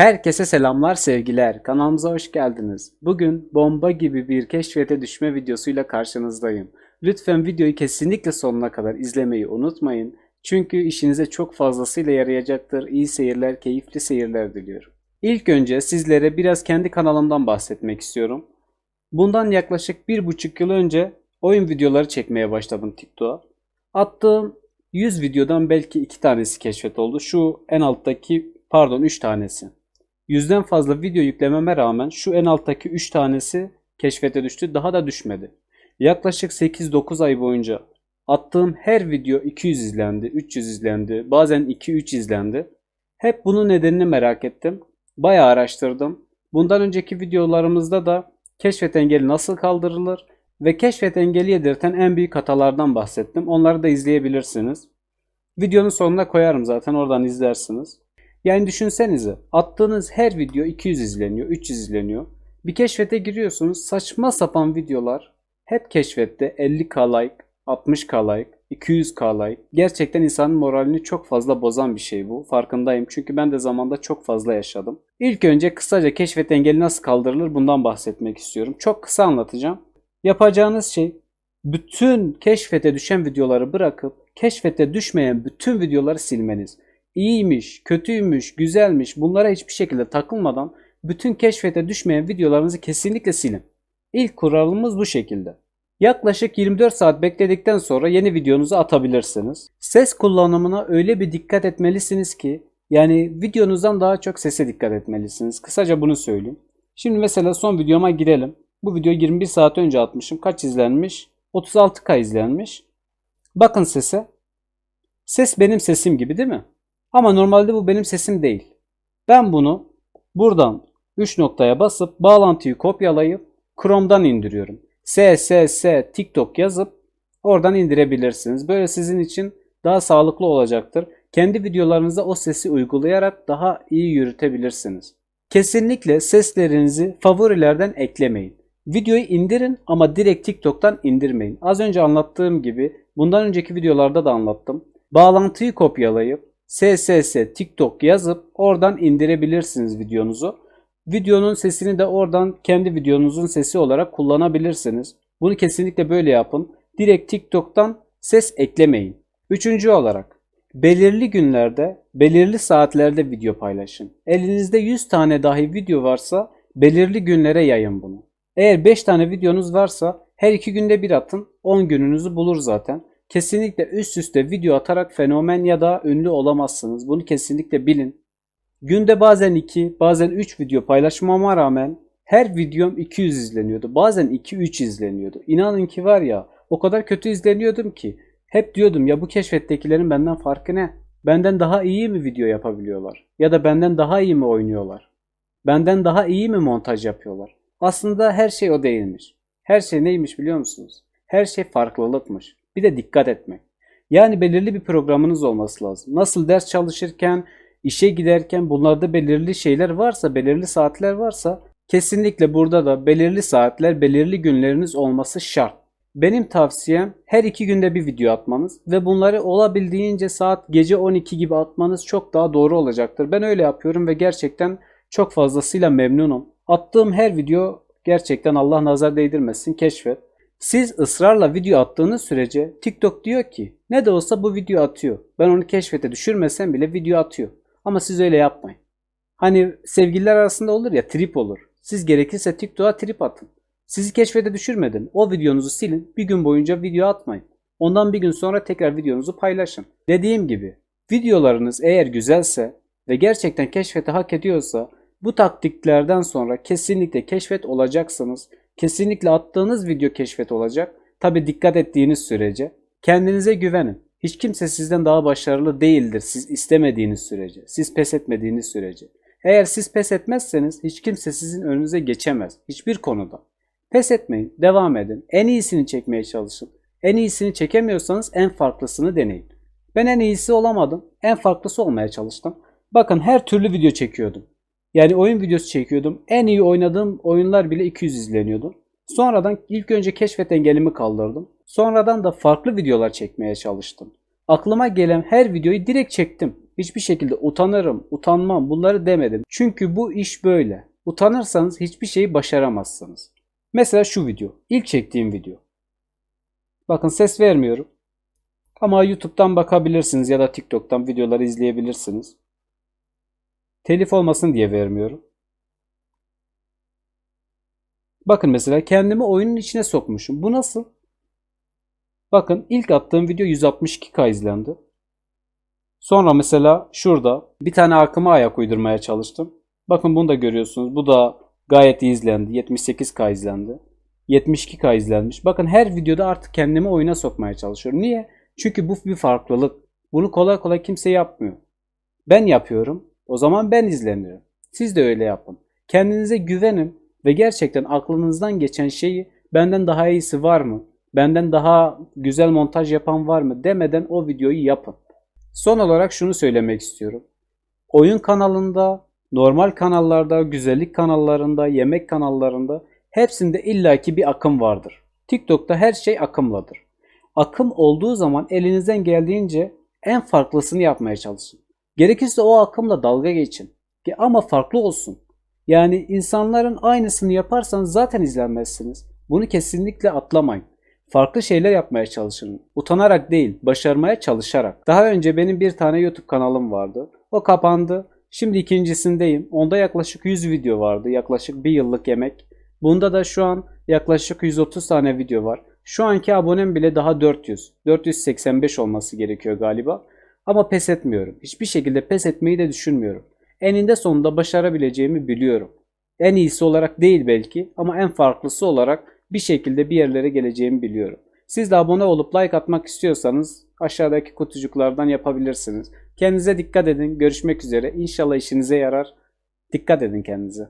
Herkese selamlar, sevgiler. Kanalımıza hoş geldiniz. Bugün bomba gibi bir keşfete düşme videosuyla karşınızdayım. Lütfen videoyu kesinlikle sonuna kadar izlemeyi unutmayın. Çünkü işinize çok fazlasıyla yarayacaktır. İyi seyirler, keyifli seyirler diliyorum. İlk önce sizlere biraz kendi kanalımdan bahsetmek istiyorum. Bundan yaklaşık bir buçuk yıl önce oyun videoları çekmeye başladım TikTok'a. Attığım 100 videodan belki 2 tanesi keşfet oldu. Şu en alttaki pardon 3 tanesi. Yüzden fazla video yüklememe rağmen şu en alttaki 3 tanesi keşfete düştü. Daha da düşmedi. Yaklaşık 8-9 ay boyunca attığım her video 200 izlendi, 300 izlendi, bazen 2-3 izlendi. Hep bunun nedenini merak ettim. Bayağı araştırdım. Bundan önceki videolarımızda da keşfet engeli nasıl kaldırılır ve keşfet engeli yedirten en büyük hatalardan bahsettim. Onları da izleyebilirsiniz. Videonun sonuna koyarım zaten oradan izlersiniz. Yani düşünsenize attığınız her video 200 izleniyor, 300 izleniyor. Bir keşfete giriyorsunuz saçma sapan videolar hep keşfette 50k like, 60k like, 200k like. Gerçekten insanın moralini çok fazla bozan bir şey bu. Farkındayım çünkü ben de zamanda çok fazla yaşadım. İlk önce kısaca keşfet engeli nasıl kaldırılır bundan bahsetmek istiyorum. Çok kısa anlatacağım. Yapacağınız şey bütün keşfete düşen videoları bırakıp keşfete düşmeyen bütün videoları silmeniz. İyiymiş, kötüymüş, güzelmiş bunlara hiçbir şekilde takılmadan bütün keşfete düşmeyen videolarınızı kesinlikle silin. İlk kuralımız bu şekilde. Yaklaşık 24 saat bekledikten sonra yeni videonuzu atabilirsiniz. Ses kullanımına öyle bir dikkat etmelisiniz ki yani videonuzdan daha çok sese dikkat etmelisiniz. Kısaca bunu söyleyeyim. Şimdi mesela son videoma girelim. Bu video 21 saat önce atmışım. Kaç izlenmiş? 36k izlenmiş. Bakın sese. Ses benim sesim gibi değil mi? Ama normalde bu benim sesim değil. Ben bunu buradan 3 noktaya basıp bağlantıyı kopyalayıp Chrome'dan indiriyorum. S, S, S, TikTok yazıp oradan indirebilirsiniz. Böyle sizin için daha sağlıklı olacaktır. Kendi videolarınıza o sesi uygulayarak daha iyi yürütebilirsiniz. Kesinlikle seslerinizi favorilerden eklemeyin. Videoyu indirin ama direkt TikTok'tan indirmeyin. Az önce anlattığım gibi bundan önceki videolarda da anlattım. Bağlantıyı kopyalayıp SSS TikTok yazıp oradan indirebilirsiniz videonuzu. Videonun sesini de oradan kendi videonuzun sesi olarak kullanabilirsiniz. Bunu kesinlikle böyle yapın. Direkt TikTok'tan ses eklemeyin. Üçüncü olarak belirli günlerde, belirli saatlerde video paylaşın. Elinizde 100 tane dahi video varsa belirli günlere yayın bunu. Eğer 5 tane videonuz varsa her 2 günde bir atın. 10 gününüzü bulur zaten. Kesinlikle üst üste video atarak fenomen ya da ünlü olamazsınız. Bunu kesinlikle bilin. Günde bazen 2, bazen 3 video paylaşmama rağmen her videom 200 izleniyordu. Bazen 2-3 izleniyordu. İnanın ki var ya o kadar kötü izleniyordum ki hep diyordum ya bu keşfettekilerin benden farkı ne? Benden daha iyi mi video yapabiliyorlar? Ya da benden daha iyi mi oynuyorlar? Benden daha iyi mi montaj yapıyorlar? Aslında her şey o değilmiş. Her şey neymiş biliyor musunuz? Her şey farklılıkmış. Bir de dikkat etmek. Yani belirli bir programınız olması lazım. Nasıl ders çalışırken, işe giderken bunlarda belirli şeyler varsa, belirli saatler varsa kesinlikle burada da belirli saatler, belirli günleriniz olması şart. Benim tavsiyem her iki günde bir video atmanız ve bunları olabildiğince saat gece 12 gibi atmanız çok daha doğru olacaktır. Ben öyle yapıyorum ve gerçekten çok fazlasıyla memnunum. Attığım her video gerçekten Allah nazar değdirmesin keşfet. Siz ısrarla video attığınız sürece TikTok diyor ki ne de olsa bu video atıyor. Ben onu keşfete düşürmesem bile video atıyor. Ama siz öyle yapmayın. Hani sevgililer arasında olur ya trip olur. Siz gerekirse TikTok'a trip atın. Sizi keşfete düşürmedim. O videonuzu silin. Bir gün boyunca video atmayın. Ondan bir gün sonra tekrar videonuzu paylaşın. Dediğim gibi videolarınız eğer güzelse ve gerçekten keşfete hak ediyorsa bu taktiklerden sonra kesinlikle keşfet olacaksınız. Kesinlikle attığınız video keşfet olacak. Tabi dikkat ettiğiniz sürece. Kendinize güvenin. Hiç kimse sizden daha başarılı değildir siz istemediğiniz sürece. Siz pes etmediğiniz sürece. Eğer siz pes etmezseniz hiç kimse sizin önünüze geçemez. Hiçbir konuda. Pes etmeyin. Devam edin. En iyisini çekmeye çalışın. En iyisini çekemiyorsanız en farklısını deneyin. Ben en iyisi olamadım. En farklısı olmaya çalıştım. Bakın her türlü video çekiyordum. Yani oyun videosu çekiyordum. En iyi oynadığım oyunlar bile 200 izleniyordu. Sonradan ilk önce keşfet engelimi kaldırdım. Sonradan da farklı videolar çekmeye çalıştım. Aklıma gelen her videoyu direkt çektim. Hiçbir şekilde utanırım, utanmam bunları demedim. Çünkü bu iş böyle. Utanırsanız hiçbir şeyi başaramazsınız. Mesela şu video. İlk çektiğim video. Bakın ses vermiyorum. Ama YouTube'dan bakabilirsiniz ya da TikTok'tan videoları izleyebilirsiniz. Telif olmasın diye vermiyorum. Bakın mesela kendimi oyunun içine sokmuşum. Bu nasıl? Bakın ilk attığım video 162k izlendi. Sonra mesela şurada bir tane akıma ayak uydurmaya çalıştım. Bakın bunu da görüyorsunuz. Bu da gayet iyi izlendi. 78k izlendi. 72k izlenmiş. Bakın her videoda artık kendimi oyuna sokmaya çalışıyorum. Niye? Çünkü bu bir farklılık. Bunu kolay kolay kimse yapmıyor. Ben yapıyorum. O zaman ben izleniyorum. Siz de öyle yapın. Kendinize güvenin ve gerçekten aklınızdan geçen şeyi benden daha iyisi var mı? Benden daha güzel montaj yapan var mı demeden o videoyu yapın. Son olarak şunu söylemek istiyorum. Oyun kanalında, normal kanallarda, güzellik kanallarında, yemek kanallarında hepsinde illaki bir akım vardır. TikTok'ta her şey akımladır. Akım olduğu zaman elinizden geldiğince en farklısını yapmaya çalışın. Gerekirse o akımla dalga geçin. Ama farklı olsun. Yani insanların aynısını yaparsanız zaten izlenmezsiniz. Bunu kesinlikle atlamayın. Farklı şeyler yapmaya çalışın. Utanarak değil, başarmaya çalışarak. Daha önce benim bir tane YouTube kanalım vardı. O kapandı. Şimdi ikincisindeyim. Onda yaklaşık 100 video vardı. Yaklaşık bir yıllık yemek. Bunda da şu an yaklaşık 130 tane video var. Şu anki abonem bile daha 400. 485 olması gerekiyor galiba. Ama pes etmiyorum. Hiçbir şekilde pes etmeyi de düşünmüyorum. Eninde sonunda başarabileceğimi biliyorum. En iyisi olarak değil belki ama en farklısı olarak bir şekilde bir yerlere geleceğimi biliyorum. Siz de abone olup like atmak istiyorsanız aşağıdaki kutucuklardan yapabilirsiniz. Kendinize dikkat edin. Görüşmek üzere. İnşallah işinize yarar. Dikkat edin kendinize.